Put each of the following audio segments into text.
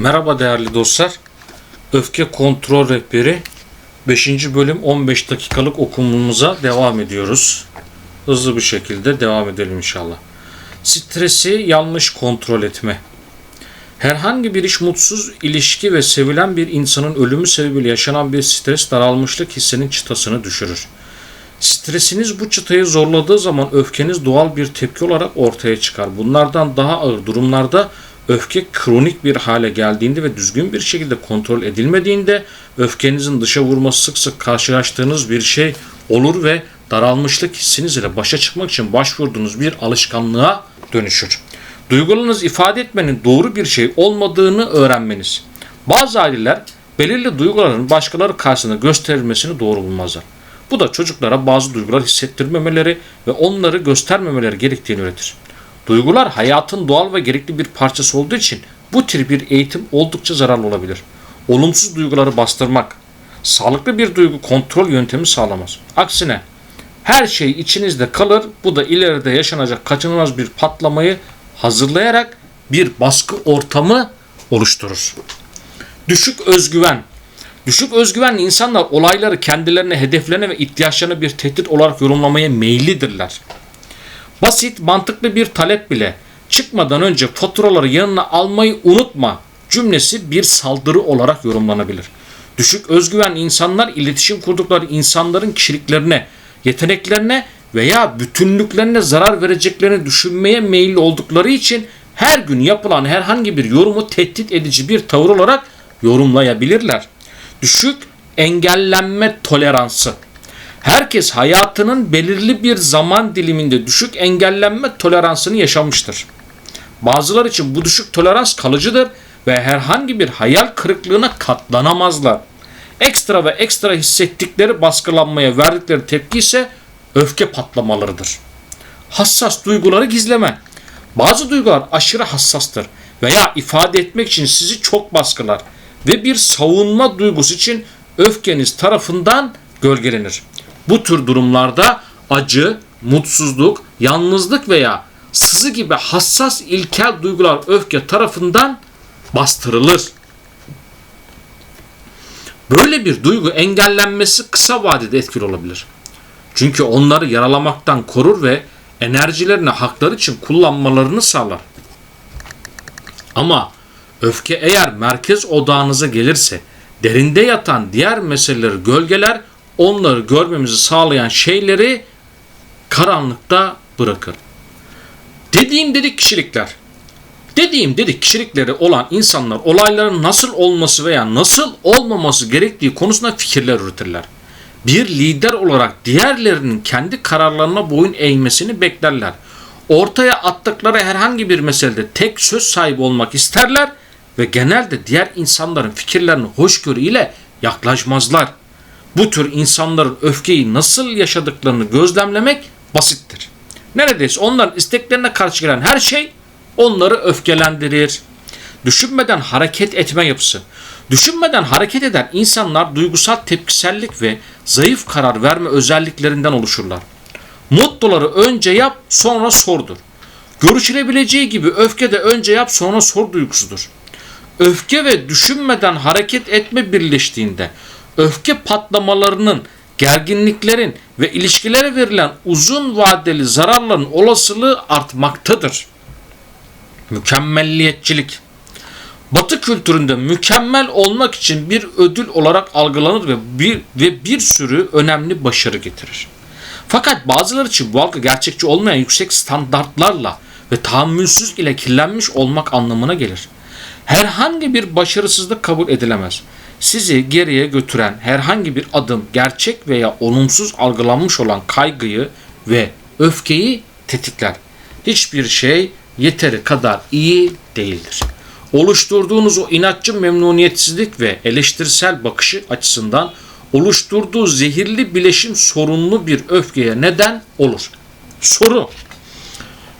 Merhaba değerli dostlar. Öfke Kontrol Rehberi 5. bölüm 15 dakikalık okumumuza devam ediyoruz. Hızlı bir şekilde devam edelim inşallah. Stresi yanlış kontrol etme. Herhangi bir iş mutsuz ilişki ve sevilen bir insanın ölümü sebebiyle yaşanan bir stres daralmışlık hissinin çıtasını düşürür. Stresiniz bu çıtayı zorladığı zaman öfkeniz doğal bir tepki olarak ortaya çıkar. Bunlardan daha ağır durumlarda öfke kronik bir hale geldiğinde ve düzgün bir şekilde kontrol edilmediğinde öfkenizin dışa vurması sık sık karşılaştığınız bir şey olur ve daralmışlık hissiniz ile başa çıkmak için başvurduğunuz bir alışkanlığa dönüşür. Duygularınızı ifade etmenin doğru bir şey olmadığını öğrenmeniz. Bazı aileler belirli duyguların başkaları karşısında gösterilmesini doğru bulmazlar. Bu da çocuklara bazı duygular hissettirmemeleri ve onları göstermemeleri gerektiğini öğretir. Duygular hayatın doğal ve gerekli bir parçası olduğu için bu tür bir eğitim oldukça zararlı olabilir. Olumsuz duyguları bastırmak, sağlıklı bir duygu kontrol yöntemi sağlamaz. Aksine her şey içinizde kalır, bu da ileride yaşanacak kaçınılmaz bir patlamayı hazırlayarak bir baskı ortamı oluşturur. Düşük özgüven. Düşük özgüvenli insanlar olayları kendilerine, hedeflerine ve ihtiyaçlarına bir tehdit olarak yorumlamaya meyillidirler. Basit, mantıklı bir talep bile çıkmadan önce faturaları yanına almayı unutma cümlesi bir saldırı olarak yorumlanabilir. Düşük özgüven insanlar iletişim kurdukları insanların kişiliklerine, yeteneklerine veya bütünlüklerine zarar vereceklerini düşünmeye meyilli oldukları için her gün yapılan herhangi bir yorumu tehdit edici bir tavır olarak yorumlayabilirler. Düşük engellenme toleransı. Herkes hayatının belirli bir zaman diliminde düşük engellenme toleransını yaşamıştır. Bazılar için bu düşük tolerans kalıcıdır ve herhangi bir hayal kırıklığına katlanamazlar. Ekstra ve ekstra hissettikleri baskılanmaya verdikleri tepki ise öfke patlamalarıdır. Hassas duyguları gizleme. Bazı duygular aşırı hassastır veya ifade etmek için sizi çok baskılar ve bir savunma duygusu için öfkeniz tarafından gölgelenir. Bu tür durumlarda acı, mutsuzluk, yalnızlık veya sızı gibi hassas ilkel duygular öfke tarafından bastırılır. Böyle bir duygu engellenmesi kısa vadede etkili olabilir. Çünkü onları yaralamaktan korur ve enerjilerini hakları için kullanmalarını sağlar. Ama öfke eğer merkez odağınıza gelirse derinde yatan diğer meseleleri gölgeler onları görmemizi sağlayan şeyleri karanlıkta bırakır. Dediğim dedik kişilikler. Dediğim dedik kişilikleri olan insanlar olayların nasıl olması veya nasıl olmaması gerektiği konusunda fikirler üretirler. Bir lider olarak diğerlerinin kendi kararlarına boyun eğmesini beklerler. Ortaya attıkları herhangi bir meselede tek söz sahibi olmak isterler ve genelde diğer insanların fikirlerini hoşgörü ile yaklaşmazlar. Bu tür insanların öfkeyi nasıl yaşadıklarını gözlemlemek basittir. Neredeyse onların isteklerine karşı gelen her şey onları öfkelendirir. Düşünmeden hareket etme yapısı. Düşünmeden hareket eden insanlar duygusal tepkisellik ve zayıf karar verme özelliklerinden oluşurlar. Mottoları önce yap sonra sordur. Görüşülebileceği gibi öfke de önce yap sonra sor duygusudur. Öfke ve düşünmeden hareket etme birleştiğinde öfke patlamalarının, gerginliklerin ve ilişkilere verilen uzun vadeli zararların olasılığı artmaktadır. Mükemmelliyetçilik Batı kültüründe mükemmel olmak için bir ödül olarak algılanır ve bir ve bir sürü önemli başarı getirir. Fakat bazıları için bu algı gerçekçi olmayan yüksek standartlarla ve tahammülsüz ile kirlenmiş olmak anlamına gelir. Herhangi bir başarısızlık kabul edilemez. Sizi geriye götüren herhangi bir adım gerçek veya olumsuz algılanmış olan kaygıyı ve öfkeyi tetikler. Hiçbir şey yeteri kadar iyi değildir. Oluşturduğunuz o inatçı memnuniyetsizlik ve eleştirisel bakışı açısından oluşturduğu zehirli bileşim sorunlu bir öfkeye neden olur. Soru.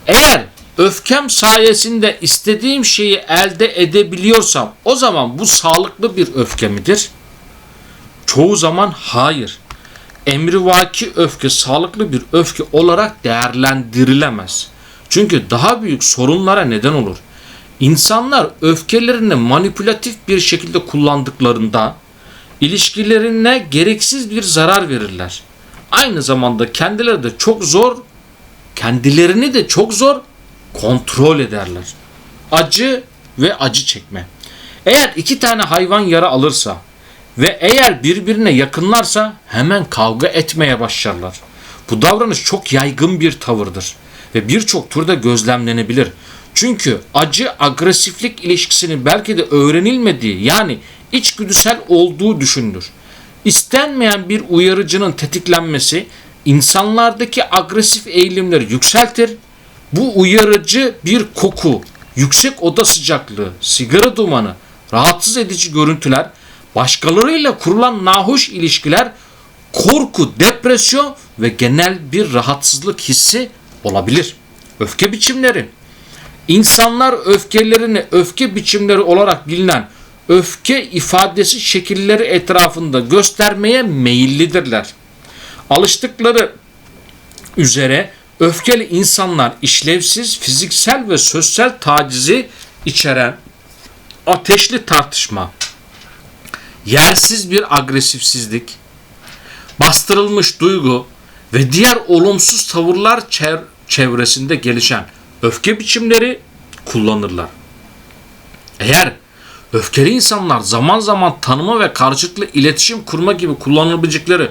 Eğer öfkem sayesinde istediğim şeyi elde edebiliyorsam o zaman bu sağlıklı bir öfke midir? Çoğu zaman hayır. Emrivaki öfke sağlıklı bir öfke olarak değerlendirilemez. Çünkü daha büyük sorunlara neden olur. İnsanlar öfkelerini manipülatif bir şekilde kullandıklarında ilişkilerine gereksiz bir zarar verirler. Aynı zamanda kendileri de çok zor, kendilerini de çok zor kontrol ederler. Acı ve acı çekme. Eğer iki tane hayvan yara alırsa ve eğer birbirine yakınlarsa hemen kavga etmeye başlarlar. Bu davranış çok yaygın bir tavırdır ve birçok turda gözlemlenebilir. Çünkü acı agresiflik ilişkisini belki de öğrenilmediği yani içgüdüsel olduğu düşünülür. İstenmeyen bir uyarıcının tetiklenmesi insanlardaki agresif eğilimleri yükseltir. Bu uyarıcı bir koku, yüksek oda sıcaklığı, sigara dumanı, rahatsız edici görüntüler, başkalarıyla kurulan nahoş ilişkiler, korku, depresyon ve genel bir rahatsızlık hissi olabilir. Öfke biçimleri İnsanlar öfkelerini öfke biçimleri olarak bilinen öfke ifadesi şekilleri etrafında göstermeye meyillidirler. Alıştıkları üzere öfkeli insanlar işlevsiz fiziksel ve sosyal tacizi içeren ateşli tartışma, yersiz bir agresifsizlik, bastırılmış duygu ve diğer olumsuz tavırlar çev- çevresinde gelişen öfke biçimleri kullanırlar. Eğer öfkeli insanlar zaman zaman tanıma ve karşılıklı iletişim kurma gibi kullanılabilecekleri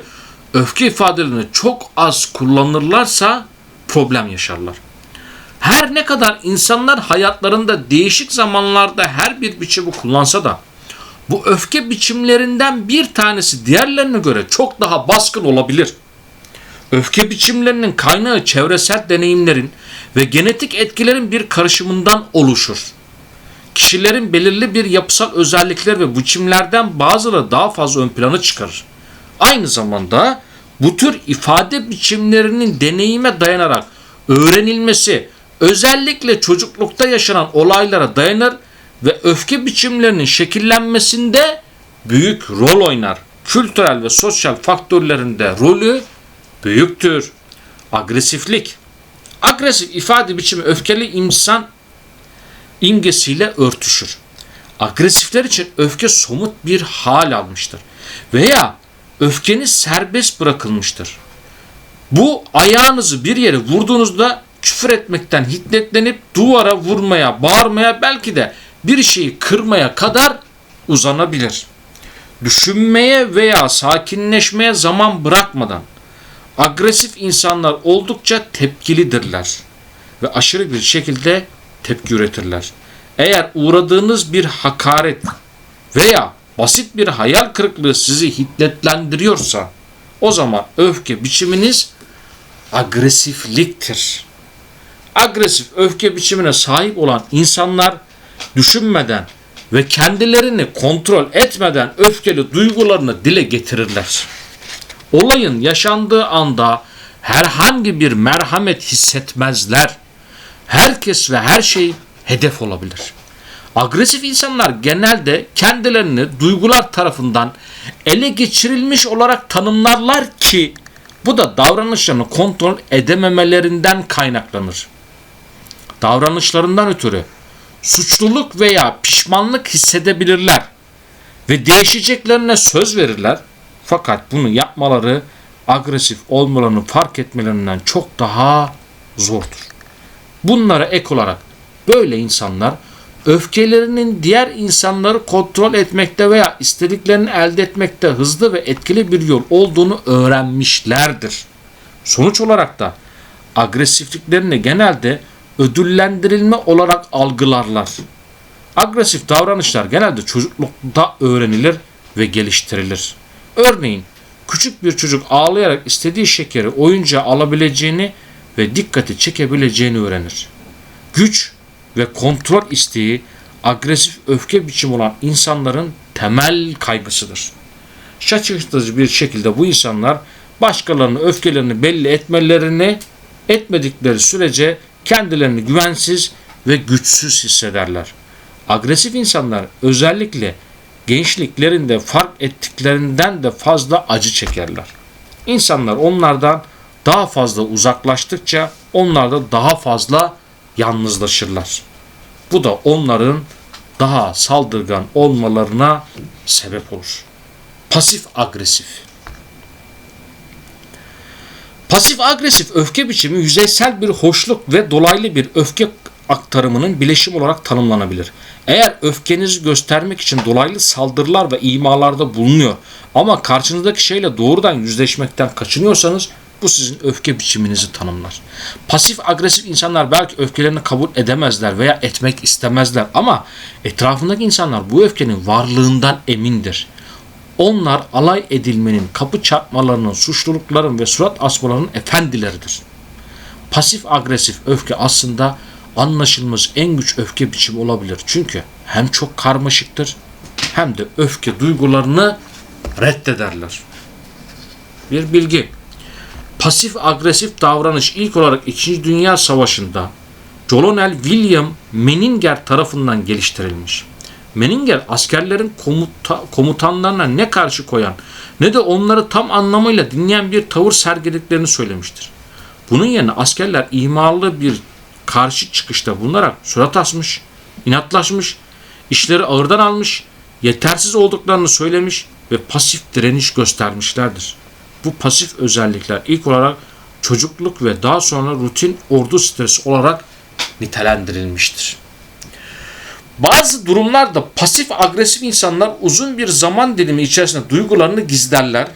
öfke ifadelerini çok az kullanırlarsa problem yaşarlar. Her ne kadar insanlar hayatlarında değişik zamanlarda her bir biçimi kullansa da bu öfke biçimlerinden bir tanesi diğerlerine göre çok daha baskın olabilir. Öfke biçimlerinin kaynağı çevresel deneyimlerin ve genetik etkilerin bir karışımından oluşur. Kişilerin belirli bir yapısal özellikler ve biçimlerden bazıları daha fazla ön plana çıkarır. Aynı zamanda bu tür ifade biçimlerinin deneyime dayanarak öğrenilmesi özellikle çocuklukta yaşanan olaylara dayanır ve öfke biçimlerinin şekillenmesinde büyük rol oynar. Kültürel ve sosyal faktörlerinde rolü büyüktür. Agresiflik. Agresif ifade biçimi öfkeli insan imgesiyle örtüşür. Agresifler için öfke somut bir hal almıştır. Veya öfkeniz serbest bırakılmıştır. Bu ayağınızı bir yere vurduğunuzda küfür etmekten hiddetlenip duvara vurmaya, bağırmaya belki de bir şeyi kırmaya kadar uzanabilir. Düşünmeye veya sakinleşmeye zaman bırakmadan agresif insanlar oldukça tepkilidirler ve aşırı bir şekilde tepki üretirler. Eğer uğradığınız bir hakaret veya basit bir hayal kırıklığı sizi hiddetlendiriyorsa o zaman öfke biçiminiz agresifliktir. Agresif öfke biçimine sahip olan insanlar düşünmeden ve kendilerini kontrol etmeden öfkeli duygularını dile getirirler. Olayın yaşandığı anda herhangi bir merhamet hissetmezler. Herkes ve her şey hedef olabilir. Agresif insanlar genelde kendilerini duygular tarafından ele geçirilmiş olarak tanımlarlar ki bu da davranışlarını kontrol edememelerinden kaynaklanır. Davranışlarından ötürü suçluluk veya pişmanlık hissedebilirler ve değişeceklerine söz verirler. Fakat bunu yapmaları agresif olmalarını fark etmelerinden çok daha zordur. Bunlara ek olarak böyle insanlar öfkelerinin diğer insanları kontrol etmekte veya istediklerini elde etmekte hızlı ve etkili bir yol olduğunu öğrenmişlerdir. Sonuç olarak da agresifliklerini genelde ödüllendirilme olarak algılarlar. Agresif davranışlar genelde çocuklukta öğrenilir ve geliştirilir. Örneğin küçük bir çocuk ağlayarak istediği şekeri oyuncağı alabileceğini ve dikkati çekebileceğini öğrenir. Güç ve kontrol isteği agresif öfke biçimi olan insanların temel kaygısıdır. Şaşırtıcı bir şekilde bu insanlar başkalarının öfkelerini belli etmelerini etmedikleri sürece kendilerini güvensiz ve güçsüz hissederler. Agresif insanlar özellikle gençliklerinde fark ettiklerinden de fazla acı çekerler. İnsanlar onlardan daha fazla uzaklaştıkça onlar da daha fazla yalnızlaşırlar. Bu da onların daha saldırgan olmalarına sebep olur. Pasif agresif. Pasif agresif öfke biçimi yüzeysel bir hoşluk ve dolaylı bir öfke aktarımının bileşim olarak tanımlanabilir. Eğer öfkenizi göstermek için dolaylı saldırılar ve imalarda bulunuyor ama karşınızdaki şeyle doğrudan yüzleşmekten kaçınıyorsanız bu sizin öfke biçiminizi tanımlar. Pasif agresif insanlar belki öfkelerini kabul edemezler veya etmek istemezler ama etrafındaki insanlar bu öfkenin varlığından emindir. Onlar alay edilmenin, kapı çarpmalarının, suçlulukların ve surat asmalarının efendileridir. Pasif agresif öfke aslında anlaşılmaz en güç öfke biçimi olabilir. Çünkü hem çok karmaşıktır hem de öfke duygularını reddederler. Bir bilgi. Pasif agresif davranış ilk olarak 2. Dünya Savaşı'nda Colonel William Menninger tarafından geliştirilmiş. Menninger askerlerin komuta, komutanlarına ne karşı koyan ne de onları tam anlamıyla dinleyen bir tavır sergilediklerini söylemiştir. Bunun yerine askerler imalı bir karşı çıkışta bulunarak surat asmış, inatlaşmış, işleri ağırdan almış, yetersiz olduklarını söylemiş ve pasif direniş göstermişlerdir. Bu pasif özellikler ilk olarak çocukluk ve daha sonra rutin ordu stresi olarak nitelendirilmiştir. Bazı durumlarda pasif agresif insanlar uzun bir zaman dilimi içerisinde duygularını gizlerler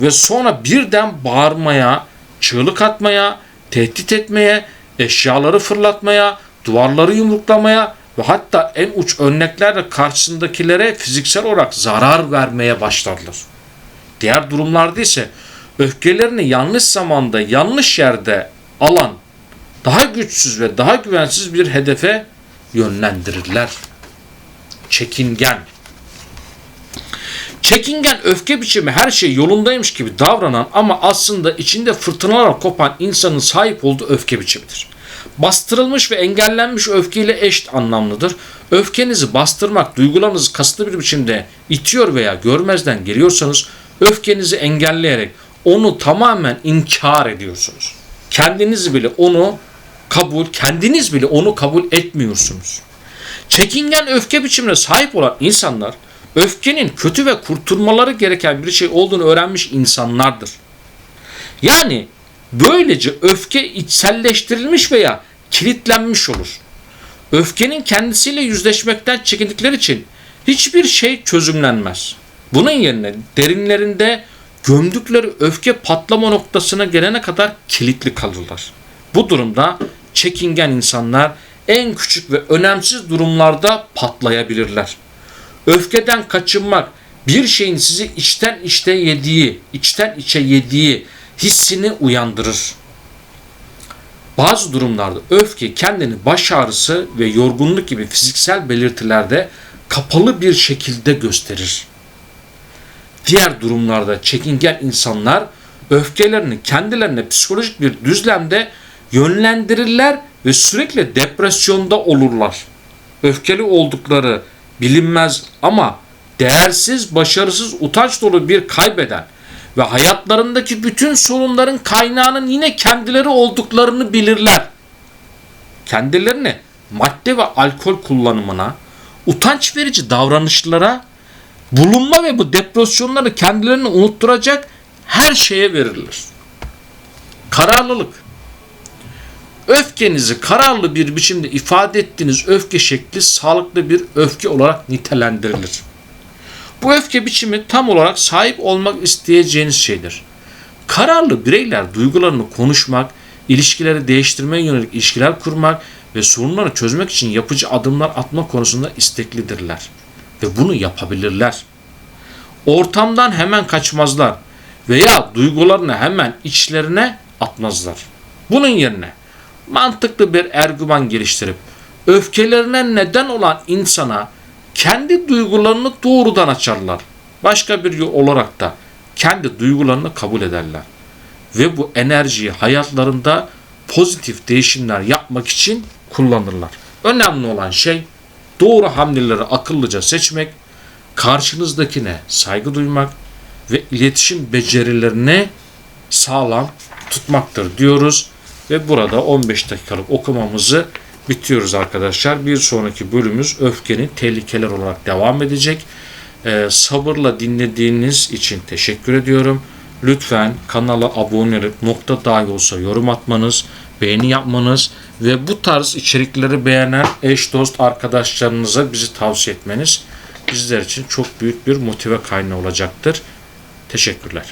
ve sonra birden bağırmaya, çığlık atmaya, tehdit etmeye, eşyaları fırlatmaya, duvarları yumruklamaya ve hatta en uç örneklerle karşısındakilere fiziksel olarak zarar vermeye başlarlar. Diğer durumlarda ise öfkelerini yanlış zamanda, yanlış yerde alan daha güçsüz ve daha güvensiz bir hedefe yönlendirirler. Çekingen. Çekingen öfke biçimi her şey yolundaymış gibi davranan ama aslında içinde fırtınalar kopan insanın sahip olduğu öfke biçimidir. Bastırılmış ve engellenmiş öfkeyle eşit anlamlıdır. Öfkenizi bastırmak, duygularınızı kasıtlı bir biçimde itiyor veya görmezden geliyorsanız öfkenizi engelleyerek onu tamamen inkar ediyorsunuz. Kendiniz bile onu kabul, kendiniz bile onu kabul etmiyorsunuz. Çekingen öfke biçimine sahip olan insanlar öfkenin kötü ve kurtulmaları gereken bir şey olduğunu öğrenmiş insanlardır. Yani böylece öfke içselleştirilmiş veya kilitlenmiş olur. Öfkenin kendisiyle yüzleşmekten çekindikleri için hiçbir şey çözümlenmez. Bunun yerine derinlerinde gömdükleri öfke patlama noktasına gelene kadar kilitli kalırlar. Bu durumda çekingen insanlar en küçük ve önemsiz durumlarda patlayabilirler. Öfkeden kaçınmak bir şeyin sizi içten içte yediği, içten içe yediği hissini uyandırır. Bazı durumlarda öfke kendini baş ağrısı ve yorgunluk gibi fiziksel belirtilerde kapalı bir şekilde gösterir. Diğer durumlarda çekingen insanlar öfkelerini kendilerine psikolojik bir düzlemde yönlendirirler ve sürekli depresyonda olurlar. Öfkeli oldukları bilinmez ama değersiz, başarısız, utanç dolu bir kaybeden ve hayatlarındaki bütün sorunların kaynağının yine kendileri olduklarını bilirler. Kendilerini madde ve alkol kullanımına, utanç verici davranışlara, bulunma ve bu depresyonları kendilerini unutturacak her şeye verirler. Kararlılık Öfkenizi kararlı bir biçimde ifade ettiğiniz öfke şekli sağlıklı bir öfke olarak nitelendirilir. Bu öfke biçimi tam olarak sahip olmak isteyeceğiniz şeydir. Kararlı bireyler duygularını konuşmak, ilişkileri değiştirmeye yönelik ilişkiler kurmak ve sorunları çözmek için yapıcı adımlar atma konusunda isteklidirler. Ve bunu yapabilirler. Ortamdan hemen kaçmazlar veya duygularını hemen içlerine atmazlar. Bunun yerine mantıklı bir ergüman geliştirip öfkelerine neden olan insana kendi duygularını doğrudan açarlar. Başka bir yol olarak da kendi duygularını kabul ederler. Ve bu enerjiyi hayatlarında pozitif değişimler yapmak için kullanırlar. Önemli olan şey doğru hamleleri akıllıca seçmek, karşınızdakine saygı duymak ve iletişim becerilerine sağlam tutmaktır diyoruz ve burada 15 dakikalık okumamızı bitiyoruz arkadaşlar. Bir sonraki bölümümüz öfkenin tehlikeler olarak devam edecek. Ee, sabırla dinlediğiniz için teşekkür ediyorum. Lütfen kanala abone olup nokta dahi olsa yorum atmanız, beğeni yapmanız ve bu tarz içerikleri beğenen eş dost arkadaşlarınıza bizi tavsiye etmeniz bizler için çok büyük bir motive kaynağı olacaktır. Teşekkürler.